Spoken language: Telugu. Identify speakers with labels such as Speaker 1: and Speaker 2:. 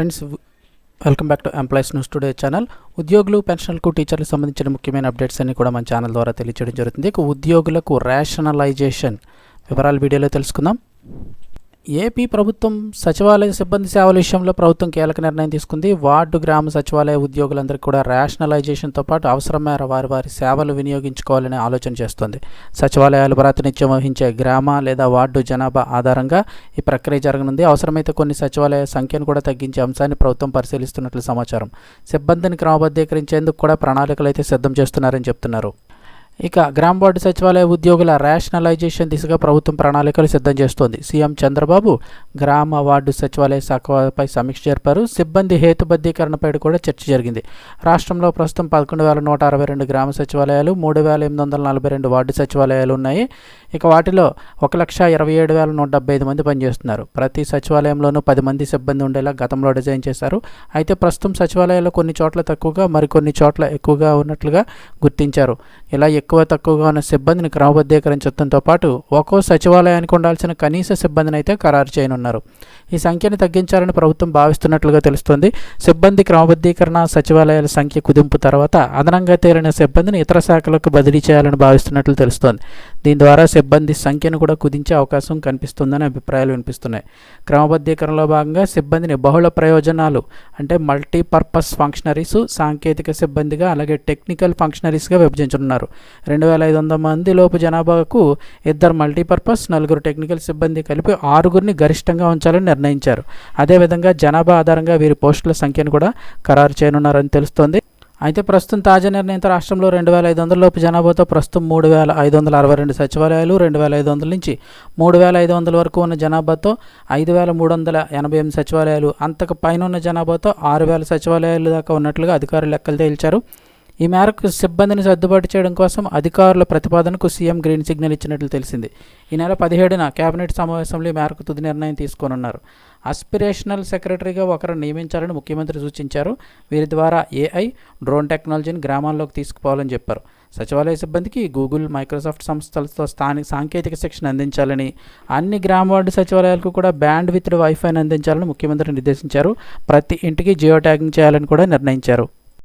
Speaker 1: Friends welcome back to employees news today channel ఉద్యోగులు పెన్షన్లకు టీచర్లకు సంబంధించిన ముఖ్యమైన అప్డేట్స్ అన్ని కూడా మన ఛానల్ ద్వారా తెలియజేయడం జరుగుతుంది. ఇక ఉద్యోగులకు రేషనలైజేషన్ వివరాలు వీడియోలో తెలుసుకుందాం. ఏపీ ప్రభుత్వం సచివాలయ సిబ్బంది సేవల విషయంలో ప్రభుత్వం కీలక నిర్ణయం తీసుకుంది. వార్డు గ్రామ సచివాలయ ఉద్యోగులందరికీ కూడా రేషనలైజేషన్తో పాటు అవసరమైన వారి వారి సేవలు వినియోగించుకోవాలని ఆలోచన చేస్తోంది. సచివాలయాలు ప్రాతినిధ్యం వహించే గ్రామ లేదా వార్డు జనాభా ఆధారంగా ఈ ప్రక్రియ జరగనుంది. అవసరమైతే కొన్ని సచివాలయ సంఖ్యను కూడా తగ్గించే అంశాన్ని ప్రభుత్వం పరిశీలిస్తున్నట్లు సమాచారం. సిబ్బందిని క్రమబద్ధీకరించేందుకు కూడా ప్రణాళికలు అయితే సిద్ధం చేస్తున్నారని చెప్తున్నారు. ఇక గ్రామ వార్డు సచివాలయ ఉద్యోగుల రేషనలైజేషన్ దిశగా ప్రభుత్వం ప్రణాళికలు సిద్ధం చేస్తోంది. సీఎం చంద్రబాబు గ్రామ వార్డు సచివాలయ శాఖపై సమీక్ష జరిపారు సిబ్బంది హేతుబద్ధీకరణపై కూడా చర్చ జరిగింది. రాష్ట్రంలో ప్రస్తుతం పదకొండు వేల నూట అరవై రెండు గ్రామ సచివాలయాలు మూడు వేల ఎనిమిది వందల నలభై రెండు వార్డు సచివాలయాలు ఉన్నాయి. ఇక వాటిలో ఒక లక్ష ఇరవై ఏడు వేల నూట డెబ్బై ఐదు మంది పనిచేస్తున్నారు. ప్రతి సచివాలయంలోనూ పది మంది సిబ్బంది ఉండేలా గతంలో డిజైన్ చేశారు. అయితే ప్రస్తుతం సచివాలయాల్లో కొన్ని చోట్ల తక్కువగా మరికొన్ని చోట్ల ఎక్కువగా ఉన్నట్లుగా గుర్తించారు. ఇలా ఎక్కువ తక్కువగా ఉన్న సిబ్బందిని క్రమబద్ధీకరించడంతో పాటు ఒక్కో సచివాలయానికి ఉండాల్సిన కనీస సిబ్బందిని అయితే ఖరారు చేయనున్నారు. ఈ సంఖ్యను తగ్గించాలని ప్రభుత్వం భావిస్తున్నట్లుగా తెలుస్తోంది. సిబ్బంది క్రమబద్ధీకరణ సచివాలయాల సంఖ్య కుదింపు తర్వాత అదనంగా తేలిన సిబ్బందిని ఇతర శాఖలకు బదిలీ చేయాలని భావిస్తున్నట్లు తెలుస్తోంది. దీని ద్వారా సిబ్బంది సంఖ్యను కూడా కుదించే అవకాశం కనిపిస్తుందని అభిప్రాయాలు వినిపిస్తున్నాయి. క్రమబద్ధీకరణలో భాగంగా సిబ్బందిని బహుళ ప్రయోజనాలు అంటే మల్టీపర్పస్ ఫంక్షనరీస్ సాంకేతిక సిబ్బందిగా అలాగే టెక్నికల్ ఫంక్షనరీస్గా విభజించనున్నారు. రెండు వేల ఐదు వందల మంది లోపు జనాభాకు ఇద్దరు మల్టీపర్పస్ నలుగురు టెక్నికల్ సిబ్బంది కలిపి ఆరుగురిని గరిష్టంగా ఉంచాలని నిర్ణయించారు. అదేవిధంగా జనాభా ఆధారంగా వీరి పోస్టుల సంఖ్యను కూడా ఖరారు చేయనున్నారని తెలుస్తోంది. అయితే ప్రస్తుతం తాజా నిర్ణయంతో రాష్ట్రంలో రెండు వేల ఐదు వందల లోపు జనాభాతో ప్రస్తుతం మూడు వేల ఐదు వందల అరవై రెండు సచివాలయాలు రెండు వేల ఐదు వందల నుంచి మూడు వేల ఐదు వందల వరకు ఉన్న జనాభాతో ఐదు వేల మూడు వందల ఎనభై ఎనిమిది సచివాలయాలు అంతకు పైన ఉన్న జనాభాతో ఆరు వేల సచివాలయాలు దాకా ఉన్నట్లుగా అధికారులు లెక్కలు తేల్చారు. ఈ మేరకు సిబ్బందిని సర్దుబాటు చేయడం కోసం అధికారుల ప్రతిపాదనకు సీఎం గ్రీన్ సిగ్నల్ ఇచ్చినట్లు తెలిసింది. ఈ నెల పదిహేడున కేబినెట్ సమావేశంలో ఈ మేరకు తుది నిర్ణయం తీసుకోనున్నారు. అస్పిరేషనల్ సెక్రటరీగా ఒకరు నియమించాలని ముఖ్యమంత్రి సూచించారు. వీరి ద్వారా ఏఐ డ్రోన్ టెక్నాలజీని గ్రామాల్లోకి తీసుకుపోవాలని చెప్పారు. సచివాలయ సిబ్బందికి గూగుల్ మైక్రోసాఫ్ట్ సంస్థలతో స్థానిక సాంకేతిక శిక్షణ అందించాలని అన్ని గ్రామ వార్డు సచివాలయాలకు కూడా బ్యాండ్ విత్ వైఫైని అందించాలని ముఖ్యమంత్రి నిర్దేశించారు. ప్రతి ఇంటికి జియో ట్యాగింగ్ చేయాలని కూడా నిర్ణయించారు.